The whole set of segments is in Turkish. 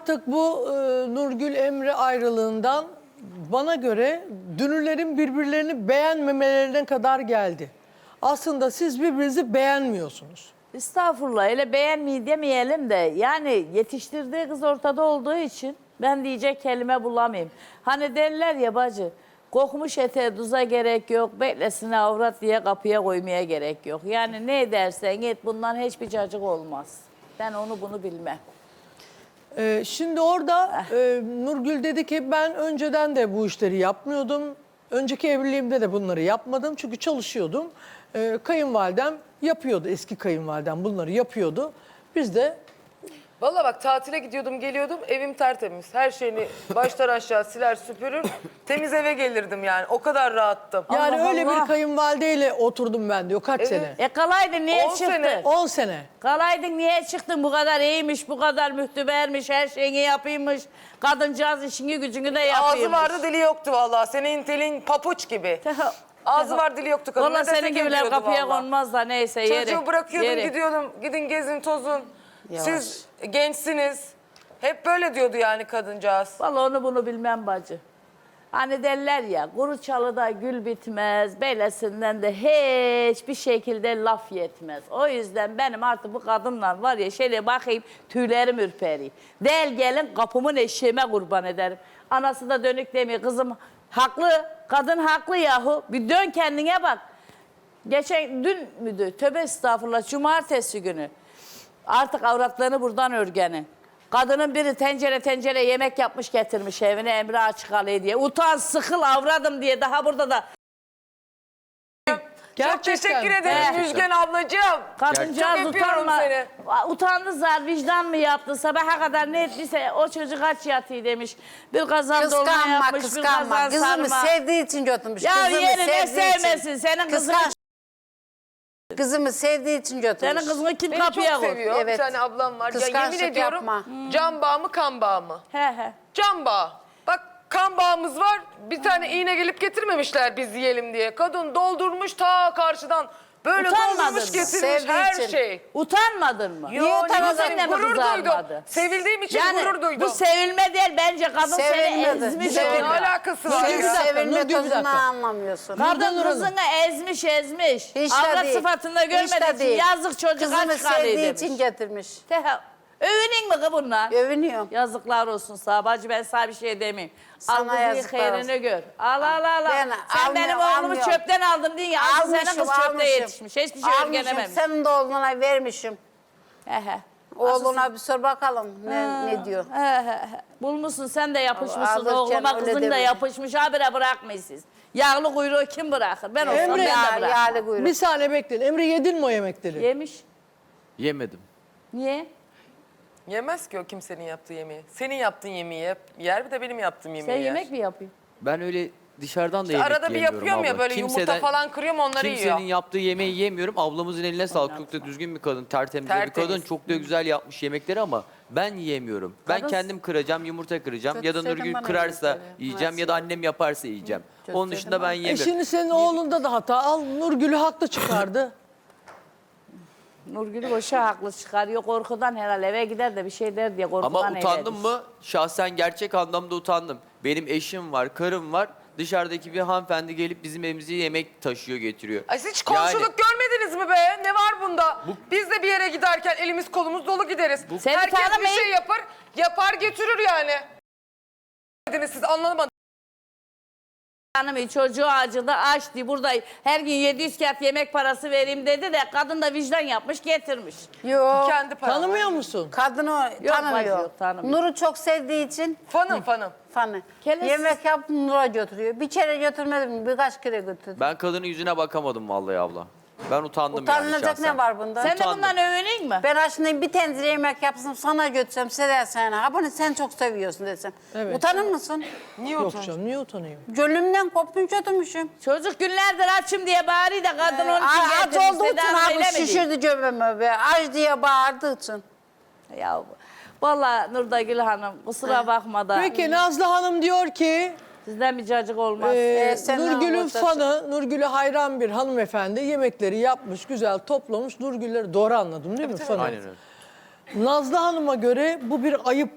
artık bu e, Nurgül Emre ayrılığından bana göre dünürlerin birbirlerini beğenmemelerine kadar geldi. Aslında siz birbirinizi beğenmiyorsunuz. Estağfurullah öyle beğenmeyi demeyelim de yani yetiştirdiği kız ortada olduğu için ben diyecek kelime bulamayayım. Hani derler ya bacı kokmuş ete duza gerek yok beklesine avrat diye kapıya koymaya gerek yok. Yani ne edersen et bundan hiçbir cacık olmaz. Ben onu bunu bilmem. Ee, şimdi orada e, Nurgül dedi ki ben önceden de bu işleri yapmıyordum. Önceki evliliğimde de bunları yapmadım çünkü çalışıyordum. Ee, kayınvalidem yapıyordu, eski kayınvalidem bunları yapıyordu. Biz de Vallahi bak tatile gidiyordum geliyordum evim tertemiz. Her şeyini baştan aşağı siler süpürür. Temiz eve gelirdim yani. O kadar rahattım. yani Allah öyle Allah. bir kayınvalideyle oturdum ben diyor kaç sene. E kalaydın niye On çıktın? sene. 10 sene. Kalaydın niye çıktın bu kadar iyiymiş, bu kadar mühtübermiş, her şeyini yapıymış. Kadıncağız işini gücünü de yapıyormuş. Ağzı vardı dili yoktu vallahi. Senin telin papuç gibi. Ağzı var dili yoktu kadın. Valla Ne desek senin gibiler yapıyordu kapıya vallahi. konmaz da neyse yeri. Çocuğu bırakıyordum yeri. gidiyordum. Gidin gezin tozun. Yavaş. Siz gençsiniz. Hep böyle diyordu yani kadıncağız. Valla onu bunu bilmem bacı. Hani derler ya kuru çalıda gül bitmez, belesinden de hiçbir şekilde laf yetmez. O yüzden benim artık bu kadınla var ya şöyle bakayım tüylerim ürperiyor. Del gelin kapımın eşeğime kurban ederim. Anası da dönük demiyor kızım haklı, kadın haklı yahu. Bir dön kendine bak. Geçen dün müydü? Tövbe estağfurullah cumartesi günü. Artık avratlarını buradan örgenin. Kadının biri tencere tencere yemek yapmış getirmiş evine Emre açık alıyor diye. Utan sıkıl avradım diye daha burada da Çok Gerçekten. teşekkür ederim Gerçekten. Müjgan ablacığım. kadıncağız Çok öpüyorum utanma. seni. Utandı zar vicdan mı yaptı sabaha kadar ne ettiyse o çocuk aç yatıyor demiş. Bir kazan dolma Kıskanma, yapmış bir kazan Kızımı sarma. sevdiği için götürmüş. Ya kızımı yerine sevdiği için. sevmesin. Senin kızını, Kıskan- Kızımı sevdiği için götürmüş. senin kızını kim Beni kapıya çok koy? seviyor. Evet. Bir tane ablam var. Ya yemin ediyorum yapma. can bağı mı kan bağı mı? He he. Can bağı. Bak kan bağımız var. Bir tane iğne gelip getirmemişler biz yiyelim diye. Kadın doldurmuş ta karşıdan. Böyle Utanmadın doldurmuş mı? getirmiş Sevdiği her için. şey. Utanmadın mı? Yo, Niye ne Seninle mi gurur duydum. Sevildiğim için Yani gurur duydum. bu sevilme değil bence kadın seni Sevilmedi. ezmiş Sevilme. ne alakası var Nurgül ya? dakika, Sevilme Nurgül dakika. anlamıyorsun. Kadın Hanım. kızını ezmiş ezmiş. Hiç de Avrat değil. sıfatında Hiç de görmediği için değil. yazık çocuk Kızımı aç kalıyor sevdiği demiş. için getirmiş. Teha- Övünün mü kız bunlar? Övünüyorum. Yazıklar olsun sana bacı ben sana bir şey demeyeyim. Al Sana yazıklar hayrını olsun. gör. Al al al. al. Ben Sen benim almıyorum, oğlumu almıyorum. çöpten aldım değil ya. Asıl senin kız çöpte yetişmiş. Hiçbir şey Almışım, öğrenememiş. Senin de oğluna vermişim. He he. Oğluna bir sor bakalım ne, ne diyor. He he he. Bulmuşsun sen de yapışmışsın Alırken oğluma öyle kızın da yapışmış habire bırakmışsınız. Yağlı kuyruğu kim bırakır? Ben olsam Emre ben de Ya, bırakmam. yağlı kuyruk. Bir saniye bekleyin. Emre yedin mi o yemekleri? Yemiş. Yemedim. Niye? Yemez ki o kimsenin yaptığı yemeği. Senin yaptığın yemeği yap. Yer bir de benim yaptığım yemeği Sen yer. yemek mi yapıyorsun? Ben öyle dışarıdan da İşte yemek arada bir yemiyorum yapıyorum ya abla. böyle yumurta Kimseden- falan kırıyorum onları Kimsenin yiyor. yaptığı yemeği yemiyorum. Ablamızın eline sağlık. Çok da düzgün bir kadın. Tertemiz, bir Tertemiz. kadın. Çok da güzel yapmış yemekleri ama ben yiyemiyorum. Ben Kadın- kendim kıracağım, yumurta kıracağım. Ya da Kötü Nurgül bana kırarsa yemekleri. yiyeceğim ya da annem yaparsa yiyeceğim. Onun dışında ben E yemiyorum. şimdi senin oğlunda da hata. Al Nurgül'ü haklı çıkardı. Nurgül boşa haklı çıkarıyor. Korkudan herhalde eve gider de bir şey der diye korkudan Ama utandım mı? Şahsen gerçek anlamda utandım. Benim eşim var, karım var. Dışarıdaki bir hanımefendi gelip bizim evimize yemek taşıyor, getiriyor. Ay siz hiç komşuluk görmediniz mi be? Ne var bunda? Biz de bir yere giderken elimiz kolumuz dolu gideriz. Seni Herkes bir tanımayın. şey yapar, yapar götürür yani. Dediniz siz anlamadınız. Hanım çocuğu acıdı açtı burada her gün 700 kağıt yemek parası vereyim dedi de kadın da vicdan yapmış getirmiş. Yok. Kendi. Tanımıyor musun? Kadını Yok, tanımıyor. yok, tanımıyor. Nur'u çok sevdiği için Fanım fanım. fanı. Kelesi- Yemek yapıp Nur'a götürüyor. Bir kere götürmedim, birkaç kere götürdüm. Ben kadının yüzüne bakamadım vallahi abla. Ben utandım yani Utanılacak şahsen. ne var bunda? Sen de Utandım. bundan övüneyim mi? Ben aslında bir tencere yemek yapsam sana götürsem Seda sana. Ha bunu sen çok seviyorsun desem. Evet. Utanır mısın? Niye Yok utanıyorsun? canım niye utanayım? Gönlümden koptum götürmüşüm. Çocuk günlerdir açım diye bağırıyor da kadın onun için Aç getirmiş. olduğu için abi şişirdi göbeğimi be. Aç diye bağırdığı için. Ya vallahi Nurdagül Hanım kusura bakma da Peki Nazlı Hanım diyor ki sizden bir cacık olmaz. Ee, Nurgül'ün fanı, Nurgül'e hayran bir hanımefendi yemekleri yapmış, güzel toplamış. Nurgül'leri doğru anladım değil mi fanı? Aynen öyle. Nazlı Hanım'a göre bu bir ayıp.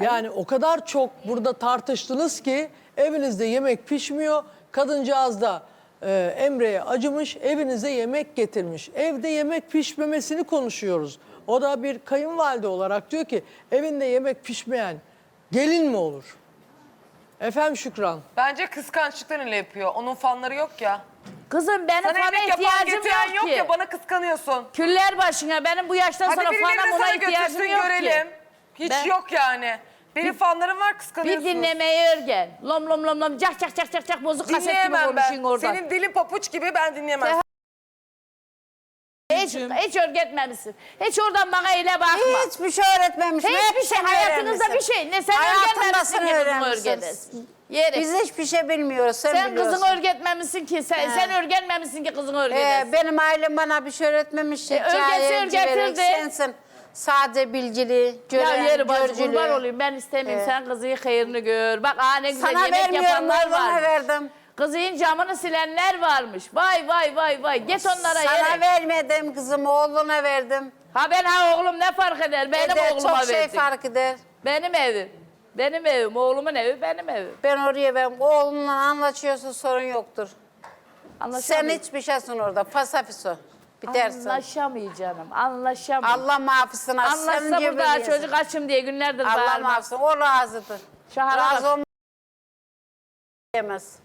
Yani o kadar çok burada tartıştınız ki evinizde yemek pişmiyor. Kadıncağız da e, Emre'ye acımış, evinize yemek getirmiş. Evde yemek pişmemesini konuşuyoruz. O da bir kayınvalide olarak diyor ki evinde yemek pişmeyen gelin mi olur? Efendim Şükran. Bence kıskançlıktan öyle yapıyor. Onun fanları yok ya. Kızım benim Sana fana yemek yapan ihtiyacım getiren yok, yok ki. ya bana kıskanıyorsun. Küller başına benim bu yaştan Hadi sonra birileri fana de sana ihtiyacım götürsün yok görelim. ki. Hiç Ben- yok yani. Benim fanlarım var Bir kıskanıyorsun. dinlemeyi örgen. Lom lom lom lom cak cak cak cak cak bozuk kaset gibi Dinleyemem konuşun ben. oradan. Senin dilin papuç gibi ben dinleyemem. Hiç, hiç örgetmemişsin. Hiç oradan bana öyle bakma. Hiçbir şey öğretmemişsin. Hiçbir şey hayatınızda bir şey. Ne sen örgetmemişsin sen ki kızımı öğrenmişsin. örgedesin. Yeri. Biz hiçbir şey bilmiyoruz. Sen, sen biliyorsun. kızını örgetmemişsin ki. Sen, sen örgenmemişsin ki kızını Ee, örgedesin. benim ailem bana bir şey öğretmemiş. E, Cahilci örgetirdi. Sensin. Sade bilgili, ya gören, yeri bacı görgülü. kurban olayım ben istemiyorum. Ee. Sen kızın hayırını gör. Bak aa ne güzel Sana yemek vermiyorum, yapanlar oğluna var. verdim. Kızın camını silenler varmış. Vay vay vay vay. Git onlara Sana yere. vermedim kızım, oğluna verdim. Ha ben ha oğlum ne fark eder? Benim Eder, oğluma çok şey verdin. fark eder. Benim evim. Benim evim. Oğlumun evi benim evim. Ben oraya ben oğlunla anlaşıyorsun sorun yoktur. Sen Anlaşamayız. hiçbir şeysin orada. Fasafiso. Bitersin. Anlaşamayız canım. Anlaşamayız. Allah mahfısına Anlaşsa sen gibi burada diyorsun. çocuk açım diye günlerdir Allah bağırmaz. mahfısına. O razıdır. Şahara Razı olmaz. Diyemez.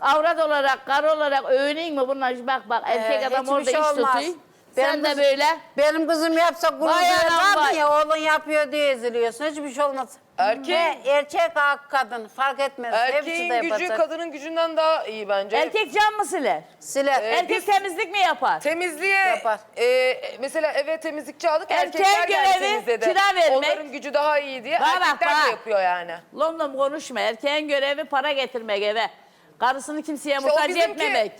Avrat olarak, karı olarak övüneyim mi bunlar? Bak bak erkek Ee, adam hiçbir orada şey iş olmaz. tutuyor. Benim Sen de kızım- böyle. Benim kızım yapsa gurur Vay anam vay. ya oğlun yapıyor diye eziliyorsun. Hiçbir şey olmaz. Erkeğin- Ve erkek hak kadın fark etmez. Hepsi Erkeğin de gücü yapacak. kadının gücünden daha iyi bence. Erkek cam mı siler? Siler. Ee, Erkek biz- temizlik mi yapar? Temizliğe Yapar. e, mesela eve temizlikçi aldık Erkeğin erkekler geldi görevi temizledi. kira vermek. Onların gücü daha iyi diye Bak, bak, erkekler bak. de yapıyor yani. Lom lom konuşma. Erkeğin görevi para getirmek eve. Karısını kimseye İşte muhtaç bizimki- etmemek.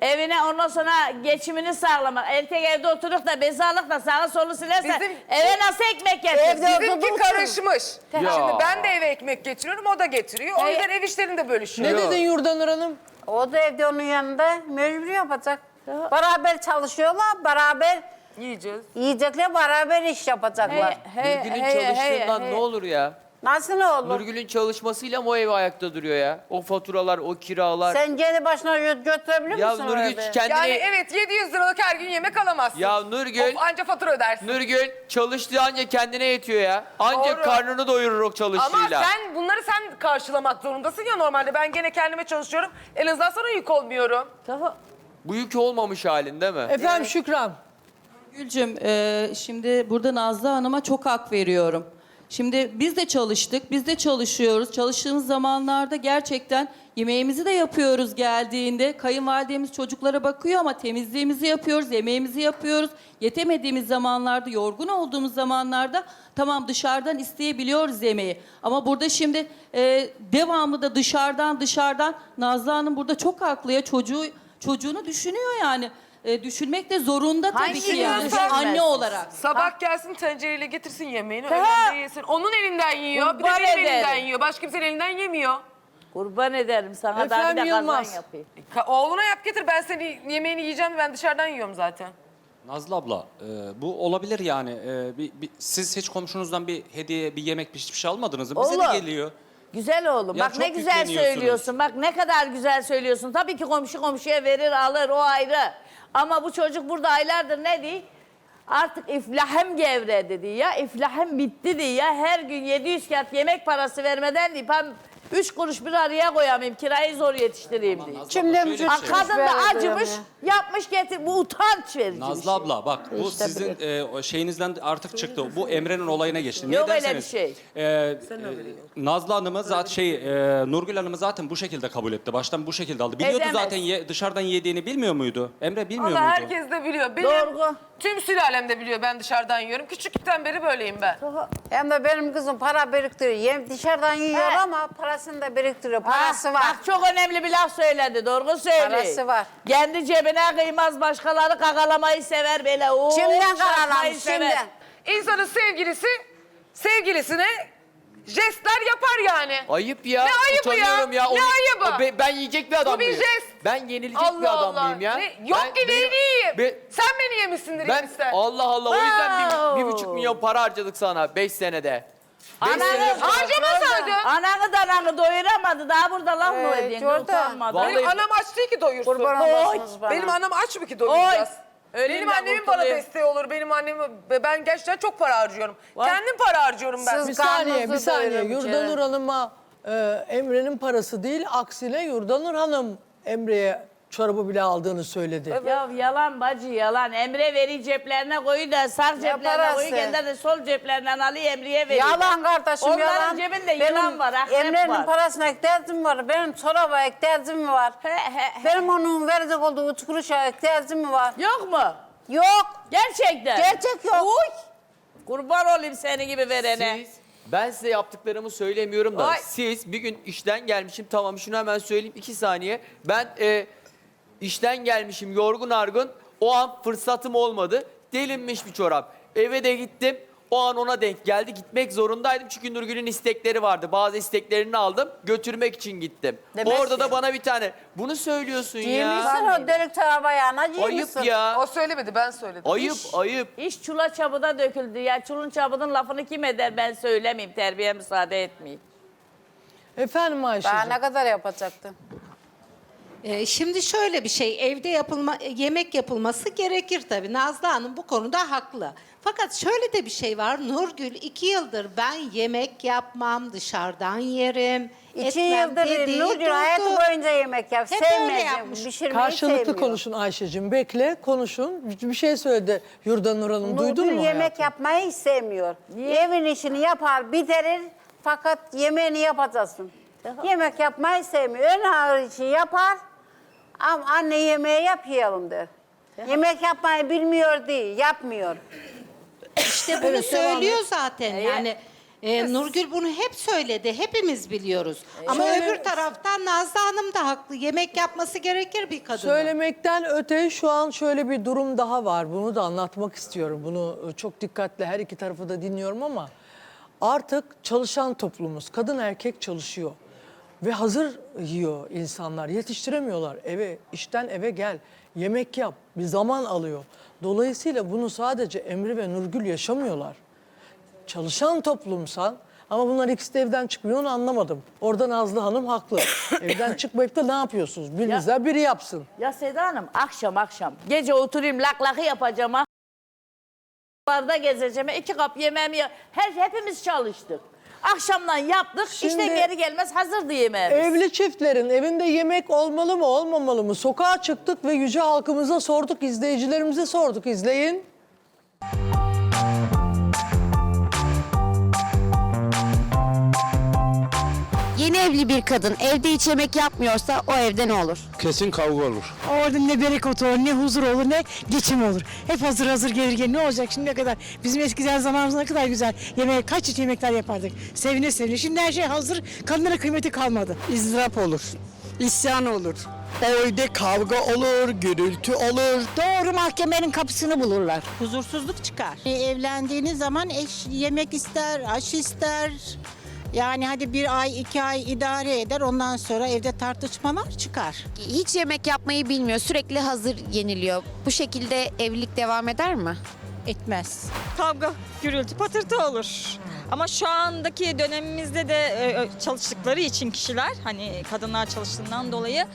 Evine ondan sonra geçimini sağlamak. Erkek evde oturup da bezalık da sağa solu silerse Bizim- eve nasıl ekmek getirir? Evde- Bizimki karışmış. Ya. Şimdi ben de eve ekmek getiriyorum o da getiriyor. O E- yüzden ev işlerini de bölüşüyor. Ne dedin Yurdanur Hanım? O da evde onun yanında mecbur yapacak. Beraber çalışıyorlar, beraber Yiyeceğiz. yiyecekler, beraber iş yapacaklar. Nurgül'ün çalıştığından ne olur ya? Nasıl olur? Nurgül'ün çalışmasıyla mı o ev ayakta duruyor ya? O faturalar, o kiralar. Sen kendi başına gö- götürebilir ya misin Nurgül oraya? kendine... Yani evet 700 liralık her gün yemek alamazsın. Ya Nurgül, Of, anca fatura ödersin. Nurgül çalıştığı anca kendine yetiyor ya. Ancak Doğru. karnını doyurur o Ama sen bunları sen karşılamak zorundasın ya normalde. Ben gene kendime çalışıyorum. En azından sana yük olmuyorum. Daha- Bu yük olmamış halin değil mi? Efendim Şükran. Gülcüm, e, şimdi burada Nazlı Hanım'a çok hak veriyorum. Şimdi biz de çalıştık, biz de çalışıyoruz. Çalıştığımız zamanlarda gerçekten yemeğimizi de yapıyoruz geldiğinde. Kayınvalidemiz çocuklara bakıyor ama temizliğimizi yapıyoruz, yemeğimizi yapıyoruz. Yetemediğimiz zamanlarda, yorgun olduğumuz zamanlarda tamam dışarıdan isteyebiliyoruz yemeği. Ama burada şimdi e, devamlı da dışarıdan dışarıdan Nazlı Hanım burada çok haklı ya çocuğu çocuğunu düşünüyor yani. E, düşünmek de zorunda tabii Hangi ki yani. düşünmez? Anne olarak. Sabah gelsin tencereyle getirsin yemeğini. Öğlen de yesin. Onun elinden yiyor. Bir de Kurban benim ederim. elimden yiyor. Başka kimsenin elinden yemiyor. Kurban ederim sana daha bir Efendim de kazan Yılmaz. yapayım. Ka- Oğluna yap getir. Ben senin yemeğini yiyeceğim. Ben dışarıdan yiyorum zaten. Nazlı abla, e, bu olabilir yani. E, bir, bir- siz hiç komşunuzdan bir hediye, bir yemek, bir hiçbir şey almadınız mı? Bize Oğlum. de geliyor. Güzel oğlum. Ya Bak ne çok güzel yükleniyorsunuz. söylüyorsun. Bak ne kadar güzel söylüyorsun. Tabii ki komşu komşuya verir alır o ayrı. Ama bu çocuk burada aylardır ne diyor? Artık iflahım gevre dedi ya. İflahım bitti diye ya. Her gün 700 kağıt yemek parası vermeden deyip 3 kuruş bir araya koyamayayım. Kirayı zor yetiştireyim diye. Şimdi şöyle bir şey Ha, kadın da Veriyorum acımış, yapmış getir. Bu utanç verici bir Nazlı şey. abla bak bu İşte sizin e, o şeyinizden artık çıktı. Bu Emre'nin olayına geçti. Yok Niye öyle bir derseniz, şey. e, e, Nazlı Hanım'ı zaten şey e, Nurgül Hanım'ı zaten bu şekilde kabul etti. Baştan bu şekilde aldı. Biliyordu Edemez. zaten ye- dışarıdan yediğini bilmiyor muydu? Emre bilmiyor Valla muydu? herkes de biliyor. Benim Doğru. Tüm sülalem de biliyor ben dışarıdan yiyorum. Küçüklükten beri böyleyim ben. Hem de benim kızım para biriktiriyor. Yem dışarıdan yiyor He. ama parasını da biriktiriyor. Ha, Parası var. Bak çok önemli bir laf söyledi. Doğru söylüyor. Parası var. Kendi cebine kıymaz başkaları kakalamayı sever böyle. Oo, Şimdiden çarpmayı kararlanmış sever. şimdiden. İnsanın sevgilisi sevgilisine jestler yapar yani. Ayıp ya. Ne ayıbı ya? Utanıyorum ya. Ne ayıbı? O be- ben yiyecek bir adam bir mıyım? jest. Ben yenilecek Allah bir adam Allah. mıyım ya? Ne- Yok Ben- ki neyini yiyeyim? Be- Sen beni yemişsindir ben yemişsen. Allah Allah o yüzden bir, bir Wow. buçuk milyon para harcadık sana 5 senede. Ananı Harcamasaydın. Ananı da ananı doyuramadı. Daha burada laf mı Evet, ediyorsun? orada. Utanmadan. Vallahi- Benim anam aç değil ki doyursun. Kurban Oy. olasınız bana. Benim anam aç mı ki doyuracağız? Öleyim Benim annemin bana desteği olur. Benim annem ben gerçekten çok para harcıyorum. Vay. Kendim para harcıyorum ben. Siz- Bir saniye, bir saniye. Yurdanur. Hanım'a e, Emre'nin parası değil, aksine Yurdanur Hanım Emre'ye çorabı bile aldığını söyledi. Ya yalan bacı yalan. Emre veri ceplerine koyu da sağ ceplerine parası? koyu kendi de sol ceplerinden Ali Emre'ye veriyor. Yalan kardeşim Onların yalan. cebinde yılan var, akrep Emre'nin var. parasına ihtiyacım var. Benim çoraba ihtiyacım var. He, he, he. Benim onun verecek olduğu üç kuruşa ihtiyacım var. Yok mu? Yok. Gerçekten. Gerçek yok. Uy. Kurban olayım seni gibi verene. Siz, ben size yaptıklarımı söylemiyorum da Ay. siz bir gün işten gelmişim tamam şunu hemen söyleyeyim iki saniye. Ben e, işten gelmişim yorgun argın o an fırsatım olmadı. Delinmiş bir çorap. Eve de gittim. O an ona denk geldi. Gitmek zorundaydım çünkü Nurgül'ün istekleri vardı. Bazı isteklerini aldım. Götürmek için gittim. Demek Orada ki. da bana bir tane bunu söylüyorsun ya. Giymişsin o delik çoraba ayağına giymişsin. Ayıp ya. O söylemedi ben söyledim. Ayıp ayıp. İş çula çabıda döküldü ya. Çulun çabının lafını kim eder ben söylemeyeyim. Terbiye müsaade etmeyeyim. Efendim Daha Ayşe'cim. ne kadar yapacaktın? Ee, Şimdi şöyle bir şey, evde yapılma, yemek yapılması gerekir tabii. Nazlı Hanım bu konuda haklı. Fakat şöyle de bir şey var. Nurgül iki yıldır ben yemek yapmam, dışarıdan yerim. İki etmem yıldır dediği Nurgül durdu. hayatı boyunca yemek yap. Hep öyle Sevmez. yapmış. Pişirmeyi Karşılıklı sevmiyor. konuşun Ayşe'cim. Bekle, konuşun. Bir şey söyledi Yurdanur Hanım. Duydun Nurgül mu yemek hayatım? yapmayı hiç sevmiyor. Evin işini yapar, bitirir. Fakat yemeğini yapacaksın. Yemek yapmayı sevmiyor. Ağır işi yapar. Ama anne yemeği yap yiyelim der. Yemek yapmayı bilmiyor değil, yapmıyor. İşte bunu söylüyor zaten. Yani e, Nurgül bunu hep söyledi. Hepimiz biliyoruz. Ama Şöyle- öbür taraftan Nazlı Hanım da haklı. Yemek yapması gerekir bir kadının. Söylemekten öte şu an şöyle bir durum daha var. Bunu da anlatmak istiyorum. Bunu e, çok dikkatle her iki tarafı da dinliyorum ama artık çalışan toplumuz. Kadın erkek çalışıyor. Ve hazır yiyor insanlar. Yetiştiremiyorlar. Eve, işten eve gel. Yemek yap. Bir zaman alıyor. Dolayısıyla bunu sadece Emre ve Nurgül yaşamıyorlar. Çalışan toplumsan ama bunlar ikisi de evden çıkmıyor onu anlamadım. Orada Nazlı Hanım haklı. evden çıkmayıp da ne yapıyorsunuz? Birinizden biri yapsın. Ya Seda Hanım akşam akşam gece oturayım lak lakı yapacağım. Barda gezeceğim iki kap yemeğimi ya- her hepimiz çalıştık. Akşamdan yaptık işte Şimdi- geri gelmez hazırdı yemeğimiz. Evli çiftlerin evinde yemek olmalı mı olmamalı mı? Sokağa çıktık ve yüce halkımıza sorduk, izleyicilerimize sorduk. İzleyin. Yeni evli bir kadın evde hiç yemek yapmıyorsa o evde ne olur? Kesin kavga olur. Orada ne bereket olur, ne huzur olur, ne geçim olur. Hep hazır hazır gelir gelir. Ne olacak şimdi ne kadar? Bizim eskiden zamanımızda ne kadar güzel yemek, kaç çeşit yemekler yapardık. Sevine sevine. Şimdi her şey hazır, kadınlara kıymeti kalmadı. İzdırap olur. isyan olur. Evde kavga olur, gürültü olur. Doğru mahkemenin kapısını bulurlar. Huzursuzluk çıkar. Evlendiğiniz zaman eş yemek ister, aş ister. Yani hadi bir ay, iki ay idare eder. Ondan sonra evde tartışmalar çıkar. Hiç yemek yapmayı bilmiyor, sürekli hazır yeniliyor. Bu şekilde evlilik devam eder mi? Etmez. kavga, gürültü, patırtı olur. Ama şu andaki dönemimizde de e, çalıştıkları için kişiler hani kadınlar çalıştığından dolayı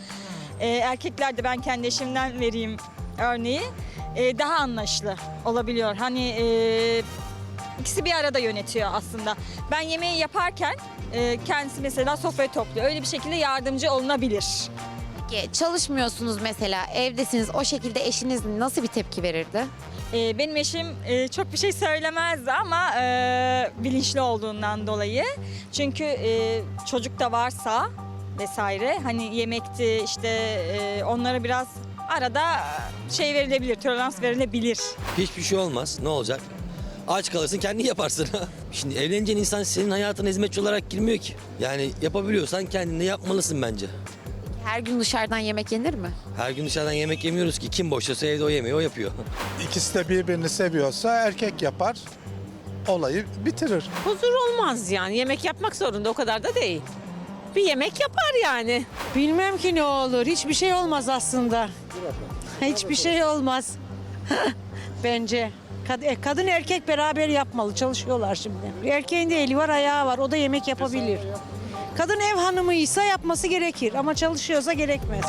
e, erkekler de ben kendi eşimden vereyim örneği e, daha anlaşılı olabiliyor. Hani e, ikisi bir arada yönetiyor aslında. Ben yemeği yaparken e, kendisi mesela sofrayı topluyor. Öyle bir şekilde yardımcı olunabilir. Peki çalışmıyorsunuz mesela, evdesiniz. O şekilde eşiniz nasıl bir tepki verirdi? Ee, benim eşim e, çok bir şey söylemezdi ama e, bilinçli olduğundan dolayı. Çünkü e, çocuk da varsa vesaire hani yemekti işte e, onlara biraz arada şey verilebilir, tolerans verilebilir. Hiçbir şey olmaz. Ne olacak? Aç kalırsın kendin yaparsın. Şimdi evleneceğin insan senin hayatına hizmetçi olarak girmiyor ki. Yani yapabiliyorsan kendin de yapmalısın bence. Her gün dışarıdan yemek yenir mi? Her gün dışarıdan yemek yemiyoruz ki. Kim boşasa evde o yemeği o yapıyor. İkisi de birbirini seviyorsa erkek yapar, olayı bitirir. Huzur olmaz yani. Yemek yapmak zorunda o kadar da değil. Bir yemek yapar yani. Bilmem ki ne olur. Hiçbir şey olmaz aslında. Hiçbir şey olmaz. Bence. E, Kadın erkek beraber yapmalı. Çalışıyorlar şimdi. Erkeğin de eli var, ayağı var. O da yemek yapabilir. Kadın ev hanımıysa yapması gerekir ama çalışıyorsa gerekmez.